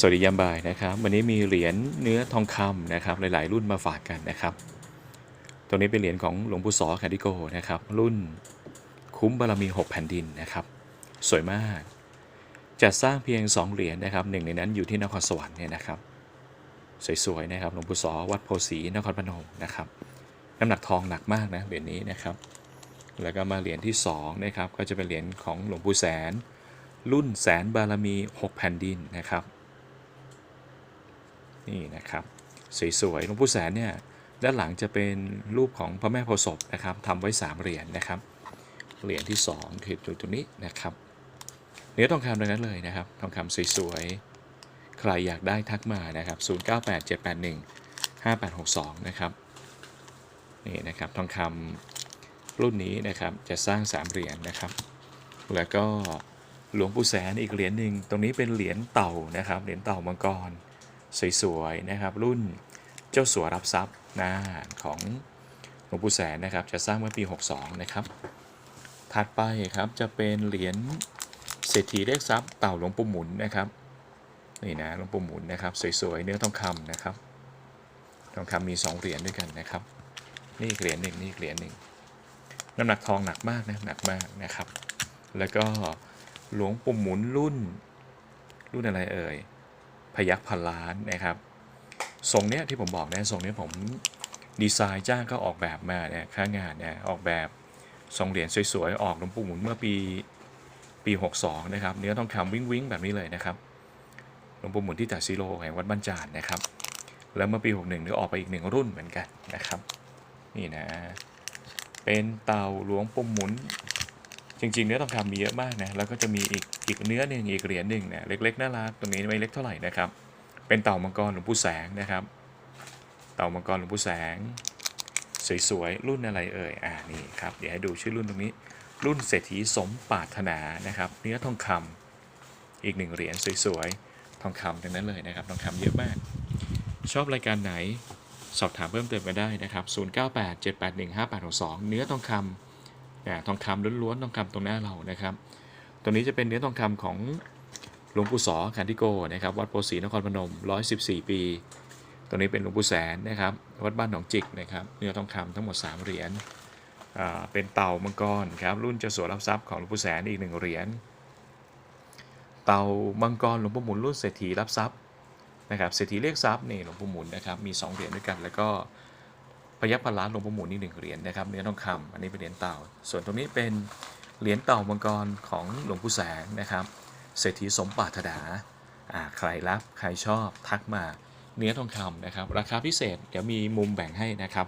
สวัสดียามบ่ายนะครับ วันนี้มีเหรียญเนื้อทองคำนะครับ หลาย ๆ รุ่นมาฝากกันนะครับ ตรงนี้เป็นเหรียญของหลวงปู่สอคาดิโกนะครับ รุ่นคุ้มบารมี 6 แผ่นดินนะครับ สวยมาก จัดสร้างเพียง 2 เหรียญนะครับหนึ่งในนั้นอยู่ที่นครสวรรค์เนี่ยนะครับ สวย ๆ นะครับ หลวงปู่สอวัดโพสีนครพนมนะครับ น้ำหนักทองหนักมากนะเหรียญนี้นะครับ แล้วก็มาเหรียญที่2นะครับ ก็จะเป็นเหรียญของหลวงปู่แสน รุ่นแสนบารมี 6 แผ่นดินนะครับ นี่นะครับสวยๆหลวงปู่แสนเนี่ยด้านหลังจะเป็นรูปของพระแม่โพศพนะครับทำไว้ 3 เหรียญนะครับ เหรียญที่ 2 คือตัวตัวนี้นะครับ เนื้อทองคำดังนั้นเลยนะครับทองคำสวยๆ ใครอยากได้ทักมานะครับ0987815862 นะครับนี่นะครับทองคำรุ่นนี้นะครับจะสร้าง 3 เหรียญนะครับ แล้วก็หลวงปู่แสนอีกเหรียญหนึ่งตรงนี้เป็นเหรียญเต่านะครับเหรียญเต่ามังกร สวยๆนะครับ รุ่นเจ้าสัวรับทรัพย์นะของหลวงปู่แสนนะครับ จะสร้างเมื่อปี 62 นะครับ ถัดไปครับจะเป็นเหรียญเศรษฐีเลขทรัพย์เต่าหลวงปู่หมุนนะครับนี่นะหลวงปู่หมุนนะครับ สวยๆเนื้อทองคำนะครับทองคำมี 2 เหรียญด้วยกันนะครับ นี่เหรียญหนึ่งนี่เหรียญหนึ่งน้ำหนักทองหนักมากนะหนักมากนะครับ แล้วก็หลวงปู่หมุนรุ่นรุ่นอะไรเอ่ย พยักพันล้านนะครับทรงเนี้ยที่ผมบอกนะทรงเนี้ยผมดีไซน์จ้างก็ออกแบบมาเนี่ยค่างานเนี่ยออกแบบทรงเหรียญสวยๆ ออกหลวงปู่หมุนเมื่อปีปี 62 นะครับ เนื้อทองคำวิ่งวิ่งแบบนี้เลยนะครับหลวงปู่หมุนที่ตัดซิโลแห่งวัดบ้านจานนะครับ แล้วเมื่อปี 61เนื้อออกไปอีกหนึ่งรุ่นเหมือนกันนะครับ นี่นะ เป็นเตาหลวงปู่หมุน จริง ๆ เนื้อทองคำมีเยอะมากนะแล้วก็จะมีอีก อีกเนื้อหนึ่งอีกเหรียญหนึ่งเนี่ยเล็กๆน่ารักตรงนี้ไม่เล็กเท่าไหร่นะครับ เป็นเต่ามังกรหลวงปู่แสงนะครับ เต่ามังกรหลวงปู่แสง สวยๆรุ่นอะไรเอ่ยอ่านี่ครับเดี๋ยวให้ดูชื่อรุ่นตรงนี้ รุ่นเศรษฐีสมปาถนานะครับ เนื้อทองคำอีกหนึ่งเหรียญสวยๆทองคำทั้งนั้นเลยนะครับทองคำเยอะมาก ชอบรายการไหนสอบถามเพิ่มเติมกันได้นะครับ 0987815862 เนื้อทองคำอ่าทองคำล้วนๆ ทองคำตรงหน้าเรานะครับ ตัวนี้จะเป็นเนื้อทองคำของหลวงปู่สอคันธิโกนะครับวัดโพธิ์ศรีนครพนม 114 ปีตัวนี้เป็นหลวงปู่แสนนะครับวัดบ้านหนองจิกนะครับเนื้อทองคำทั้งหมด 3 เหรียญอ่าเป็นเต่ามังกรครับรุ่นเจ้าสัวรับทรัพย์ของหลวงปู่แสนอีกหนึ่งเหรียญเต่ามังกรหลวงปู่หมุนรุ่นเศรษฐีรับทรัพย์นะครับเศรษฐีเรียกทรัพย์นี่หลวงปู่หมุนนะครับมี 2 เหรียญด้วยกัน แล้วก็พยัคฆ์พันล้านหลวงปู่หมุนนี่หนึ่งเหรียญนะครับเนื้อทองคำอันนี้เป็นเหรียญเต่า ส่วนตรงนี้เป็น เหรียญเต่ามังกรของหลวงปู่แสงนะครับ เศรษฐีสมปรารถนาอ่าใครรับใครชอบทักมาเนื้อทองคำนะครับ ราคาพิเศษเดี๋ยวมีมุมแบ่งให้นะครับ